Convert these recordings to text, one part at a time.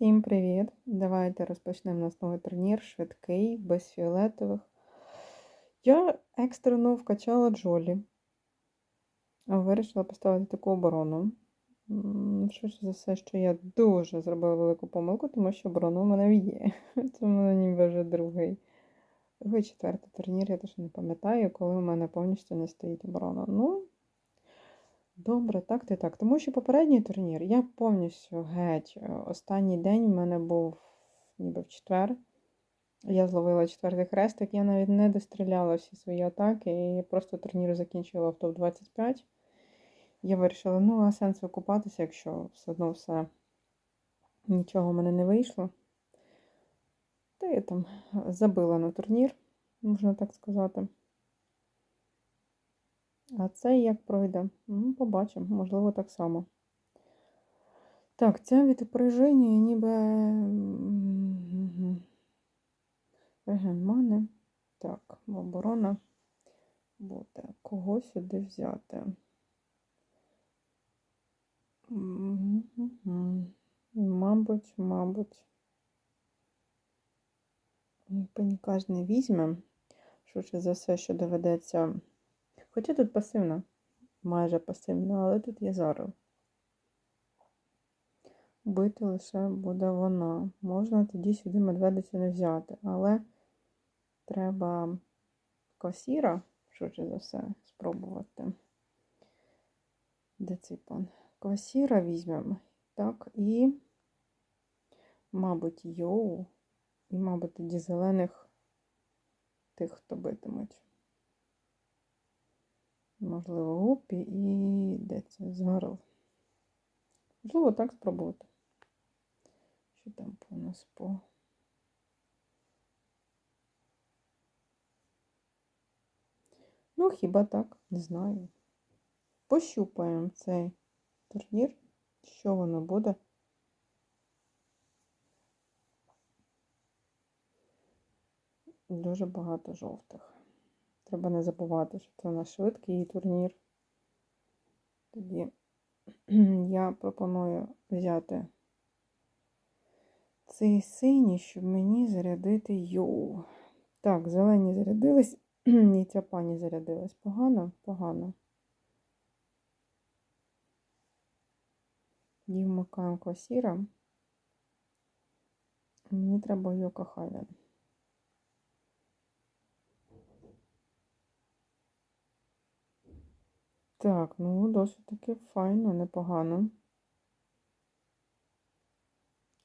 Всім привіт! Давайте розпочнемо наш новий турнір, швидкий, без фіолетових. Я екстрено вкачала Джолі. Вирішила поставити таку оборону. Швидше за все, що я дуже зробила велику помилку, тому що оборона у мене є. Це в мене ніби вже другий. Другий четвертий турнір, я теж не пам'ятаю, коли у мене повністю не стоїть оборона. Ну, Добре, так ти так. Тому що попередній турнір я повністю геть. е, Останній день в мене був ніби в четвер. Я зловила четвертий хрестик, я навіть не достріляла всі свої атаки і просто турнір закінчила в топ-25. Я вирішила, ну, а сенс викупатися, якщо все одно все нічого в мене не вийшло. Та я там забила на турнір, можна так сказати. А це як пройде? Ну, побачимо, можливо, так само. Так, це відображення ніби мгм. реген мани. Так, оборона буде. Кого сюди взяти? Мабуть, мабуть. Пенькаж не візьме. Швидше за все, що доведеться. Хоча тут пасивна, майже пасивна, але тут є зарил. Бити лише буде вона. Можна тоді сюди медведицю не взяти, але треба косіра, швидше за все, спробувати. Де цей пан? Квасіра візьмемо. Так, і, мабуть, йоу. І, мабуть, тоді зелених тих, хто битимуть. Можливо, гупі і де це? Згарл. Можливо, так спробувати. Що там по нас по. Ну, хіба так, не знаю. Пощупаємо цей турнір, що воно буде. Дуже багато жовтих. Треба не забувати, що це у нас швидкий турнір. Тоді я пропоную взяти цей синій, щоб мені зарядити йоу. Так, зелені зарядились, і ця пані зарядилась. Погано? Погано. Її вмикаємо квасіра. Мені треба Йока Хайвен. Так, ну досить таки файно, непогано.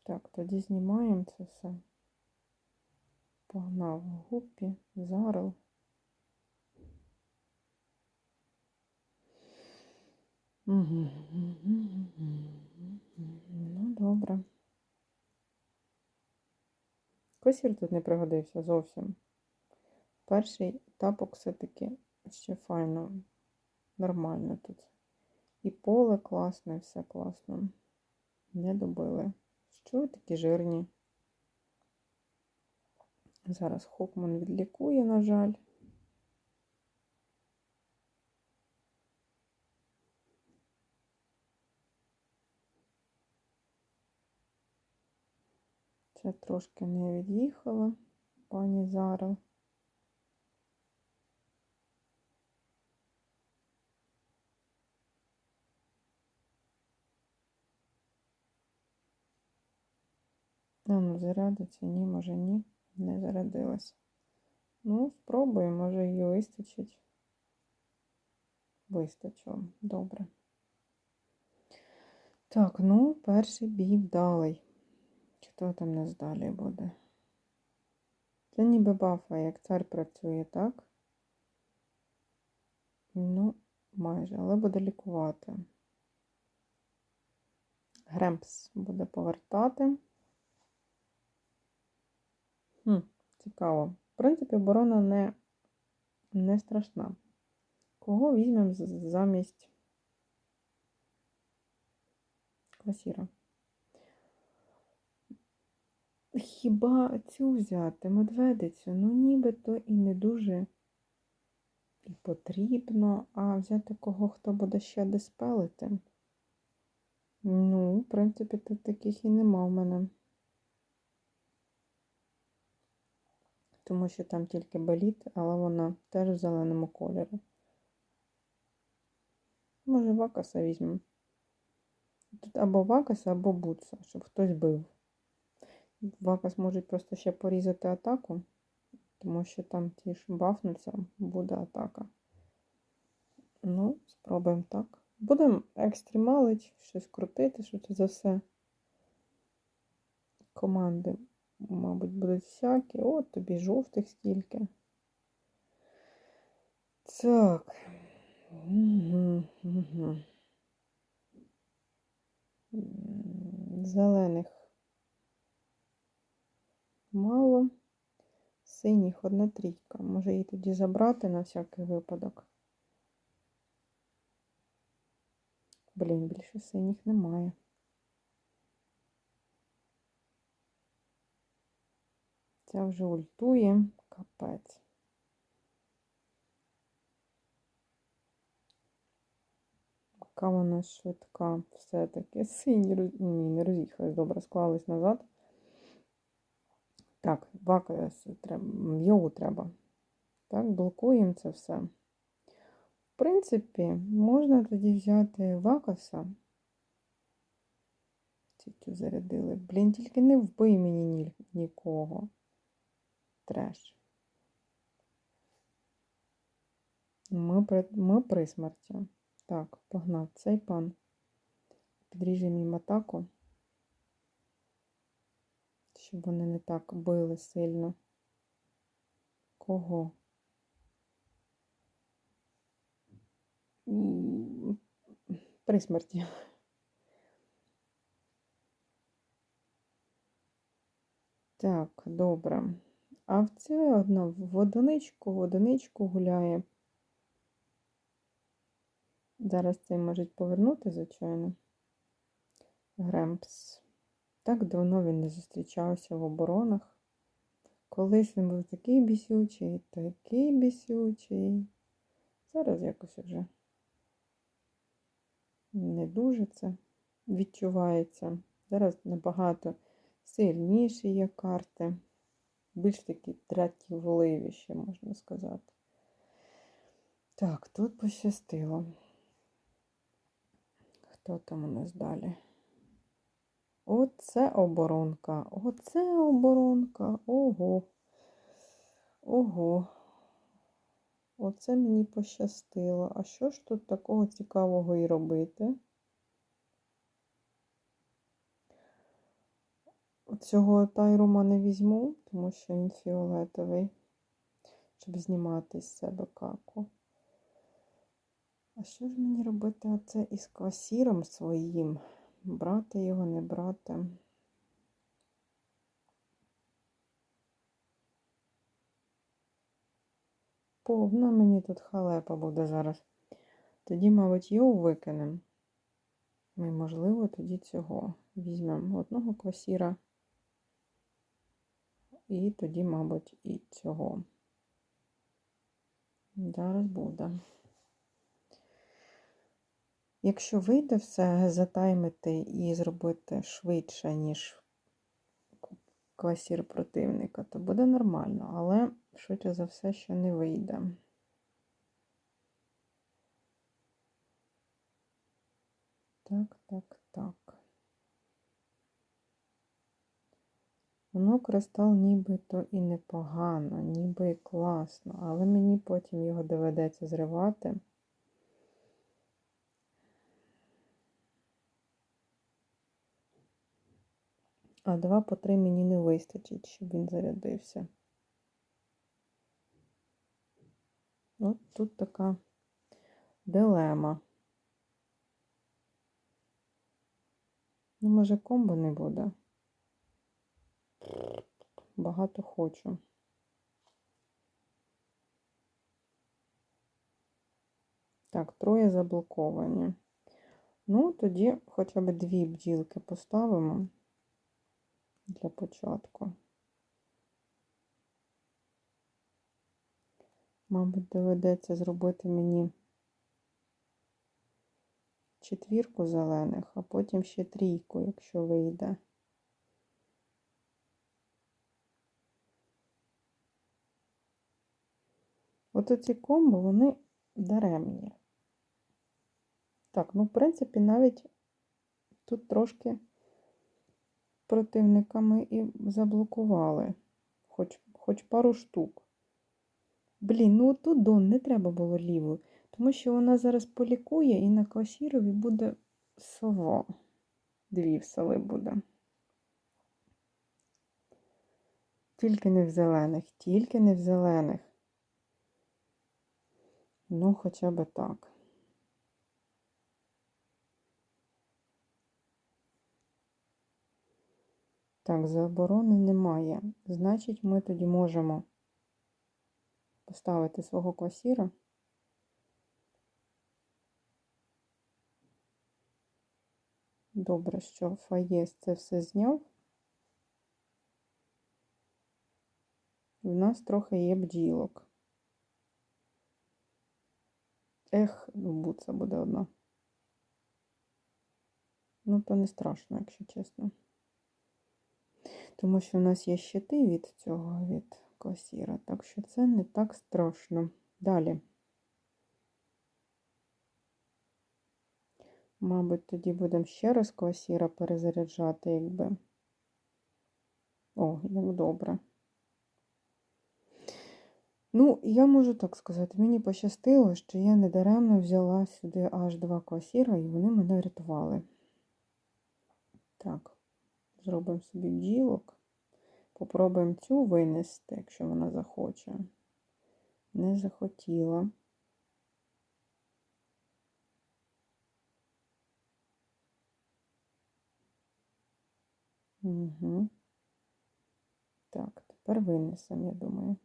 Так, тоді знімаємо це все. Погнав гуппі, зарил. Угу. Ну, добре. Косір тут не пригодився зовсім. Перший тапок все-таки ще файно, нормально тут. І поле класне, все класно. Не добили. Що ви такі жирні? Зараз Хокман відлікує, на жаль. Це трошки не від'їхала пані Зара. Ну, зарядиться, ні, може ні, не зарядилась. Ну, спробуємо, може її вистачить. Вистачило, добре. Так, ну, перший бій вдалий. Хто там нас далі буде? Це ніби бафа, як цар працює, так? Ну, майже, але буде лікувати. Гремпс буде повертати. Хм, цікаво. В принципі, оборона не, не страшна. Кого візьмемо замість квасіра? Хіба цю взяти медведицю? Ну, нібито і не дуже і потрібно, а взяти кого, хто буде ще диспелити. Ну, в принципі, тут таких і нема в мене. Тому що там тільки беліт, але вона теж в зеленому кольорі. Може, вакаса візьмемо. Тут або вакаса, або бутса, щоб хтось бив. Вакас може просто ще порізати атаку, тому що там ті ж бафнуться, буде атака. Ну, спробуємо так. Будемо екстремалить, щось крутити, що це за все. Команди, мабуть, будуть всякі. От тобі жовтих скільки. Так. Зелених мало. Синіх одна трійка. Може її тоді забрати на всякий випадок. Блін, більше синіх немає. Ця вже ультує. Капець. Яка вона швидка все-таки. Сині роз... Ні, не роз'їхались, добре, склались назад. Так, вакас треба, йогу треба. Так, блокуємо це все. В принципі, можна тоді взяти вакаса. Тільки зарядили. Блін, тільки не вбий мені ні, нікого. Треш. Ми при, ми при смерті. Так, погнав цей пан. Підріжемо їм атаку. Щоб вони не так били сильно. Кого? При смерті. Так, добре. А в це одна в одиничку, в одиничку гуляє. Зараз цей можуть повернути, звичайно. Гремпс. Так давно він не зустрічався в оборонах. Колись він був такий бісючий, такий бісючий. Зараз якось вже не дуже це відчувається. Зараз набагато сильніші є карти, більш такі дратівливіші, можна сказати. Так, тут пощастило. Хто там у нас далі? Оце оборонка. Оце оборонка. Ого. Ого. Оце мені пощастило. А що ж тут такого цікавого і робити? Цього тайрума не візьму, тому що він фіолетовий, щоб знімати з себе каку. А що ж мені робити оце із квасіром своїм? Брати його, не брати. Повна мені тут халепа буде зараз. Тоді, мабуть, його викинемо. І, можливо, тоді цього візьмемо одного квасіра. І тоді, мабуть, і цього. Зараз буде. Якщо вийде все затаймити і зробити швидше, ніж квасір противника, то буде нормально, але швидше за все, що не вийде. Так, так, так. Воно кристал нібито і непогано, ніби і класно, але мені потім його доведеться зривати. А два по три мені не вистачить, щоб він зарядився. От тут така дилема. Ну, може, комбо не буде. Багато хочу. Так, троє заблоковані. Ну, тоді хоча б дві бджілки поставимо для початку. Мабуть, доведеться зробити мені четвірку зелених, а потім ще трійку, якщо вийде. От оці комбо, вони даремні. Так, ну, в принципі, навіть тут трошки противниками і заблокували. Хоч, хоч пару штук. Блін, ну тут Дон не треба було лівою, тому що вона зараз полікує і на квасірові буде сова. Дві сови буде. Тільки не в зелених, тільки не в зелених. Ну, хоча б так. Так, заборони немає. Значить, ми тоді можемо поставити свого квасіра. Добре, що Фаєс це все зняв. У нас трохи є бджілок. Ех, ну, буца буде одна. Ну, то не страшно, якщо чесно. Тому що в нас є щити від цього, від квасіра, так що це не так страшно. Далі. Мабуть, тоді будемо ще раз квасіра перезаряджати, якби. О, як добре. Ну, я можу так сказати, мені пощастило, що я недаремно взяла сюди аж два квасіра, і вони мене врятували. Так, зробимо собі бджілок. Попробуємо цю винести, якщо вона захоче. Не захотіла. Угу. Так, тепер винесемо, я думаю.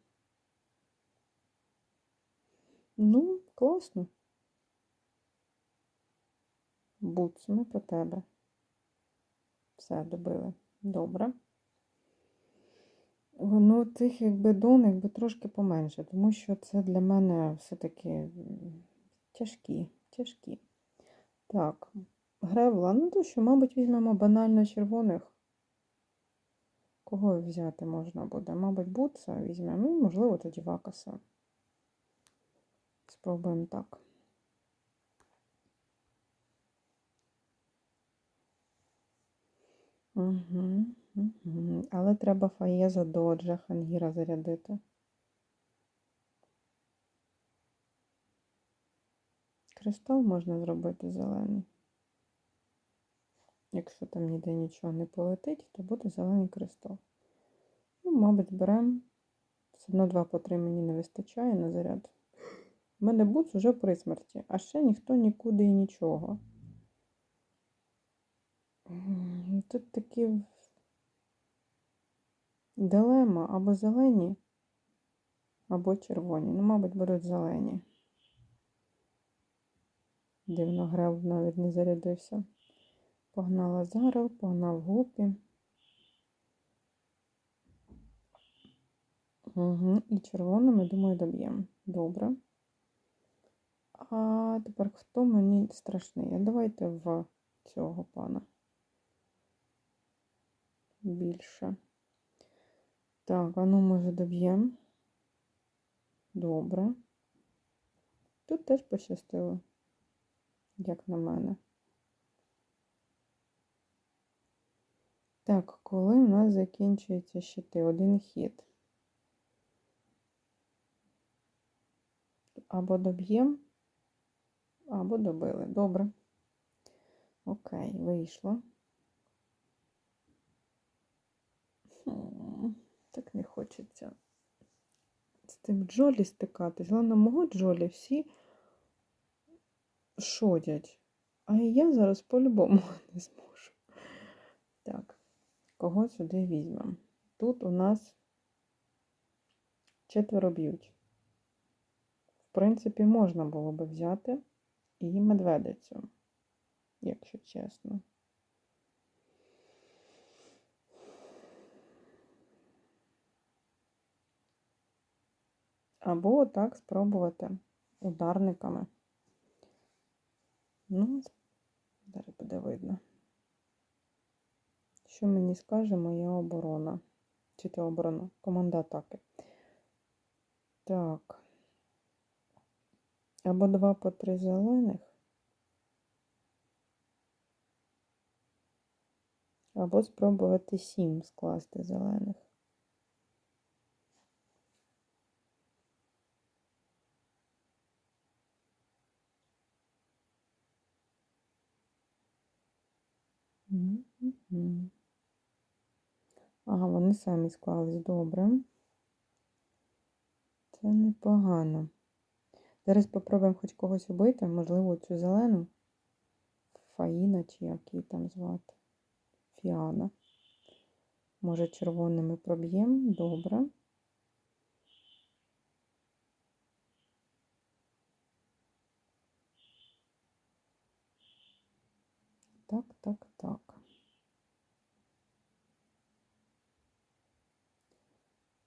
Ну, класно. Буц, ми по тебе. Все, добили. Добре. Ну, тих, якби дон, якби трошки поменше, тому що це для мене все-таки тяжкі, тяжкі. Так, гревла. Ну, то що, мабуть, візьмемо банально червоних. Кого взяти можна буде? Мабуть, Бутса візьмемо, ну, можливо, тоді Вакаса. Спробуємо так. Угу, угу. Але треба фаєза до Джахангіра зарядити. Кристал можна зробити зелений. Якщо там ніде нічого не полетить, то буде зелений кристал. Ну, мабуть, беремо. Все одно 2 по 3 мені не вистачає на заряд. У мене буц уже при смерті, а ще ніхто нікуди і нічого. Тут такі дилема або зелені, або червоні. Ну, мабуть, будуть зелені. Дивно грав, навіть не зарядився. Погнала Зарел, погнав гупі. Угу. І червоними, думаю, доб'ємо. Добре. А тепер хто мені страшний? Давайте в цього пана. Більше. Так, а ну, може, доб'ємо. Добре. Тут теж пощастило, як на мене. Так, коли у нас закінчуються щити? Один хід. Або доб'ємо, або добили. Добре. Окей, вийшло. Так не хочеться з тим Джолі стикатись. Головне, мого Джолі всі шодять. А я зараз по-любому не зможу. Так, кого сюди візьмемо? Тут у нас четверо б'ють. В принципі, можна було би взяти і медведицю, якщо чесно. Або так спробувати ударниками. Ну, зараз буде видно. Що мені скаже моя оборона? Чи то оборона? Команда атаки. Так. Або два по три зелених. Або спробувати сім скласти зелених. Ага, вони самі склались добре. Це непогано. Зараз попробуємо хоч когось убити, можливо, цю зелену. Фаїна чи як її там звати. Фіана. Може, червоними проб'ємо. Добре. Так, так, так.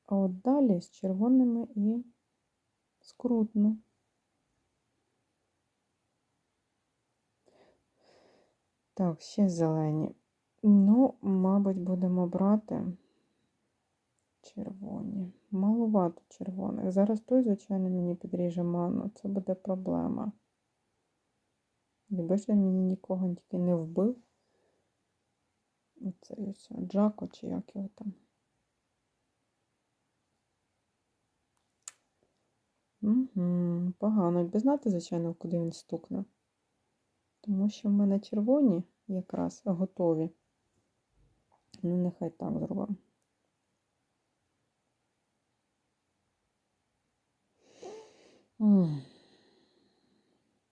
А от далі з червоними і скрутно. Так, ще зелені. Ну, мабуть, будемо брати червоні. Малувато червоних. Зараз той, звичайно, мені підріже ману. Це буде проблема. Ж він мені нікого тільки не вбив. Оце ось Джако, чи як його там. Угу, погано. Якби знати, звичайно, куди він стукне. Тому що в мене червоні якраз готові. Ну, нехай так зробимо.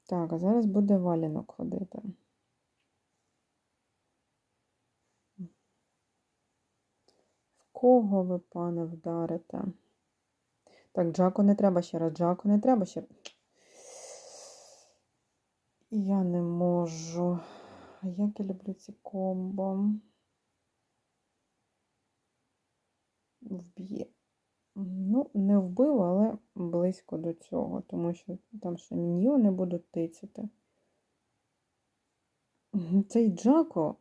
Так, а зараз буде валянок ходити. В кого ви, пане, вдарите? Так, Джаку не треба ще раз, Джаку не треба ще. Я не можу. Як я люблю ці комбо. Вб'є. Ну, не вбив, але близько до цього, тому що там ще міньйони будуть тицяти. Мгм, Цей Джако.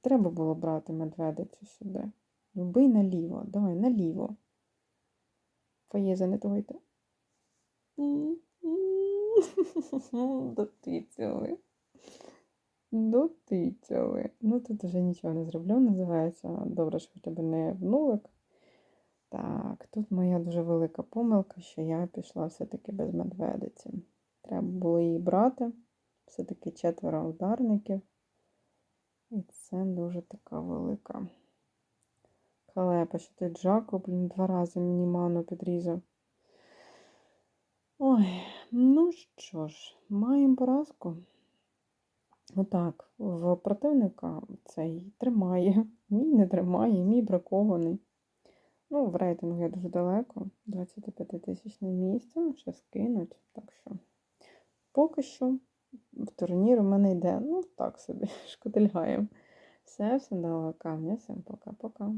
Треба було брати медведицю сюди. Вбий наліво. Давай, наліво. Фаєза, не тугайте. Дотицяли. Дотицяли. Ну, тут вже нічого не зроблю, називається. Добре, що хоча б не в нулик. Так, тут моя дуже велика помилка, що я пішла все-таки без медведиці. Треба було її брати. Все-таки четверо ударників. І це дуже така велика халепа, що той Джако, блін, два рази мені ману підрізав. Ой, ну що ж, маємо поразку. Отак, в противника цей тримає, мій не тримає, мій бракований. Ну, в рейтингу я дуже далеко, 25 тисячне місце, ще скинуть. Так що, поки що в турнір у мене йде, ну, так собі, шкотильгаємо. Все, всім дала камня, всім пока-пока.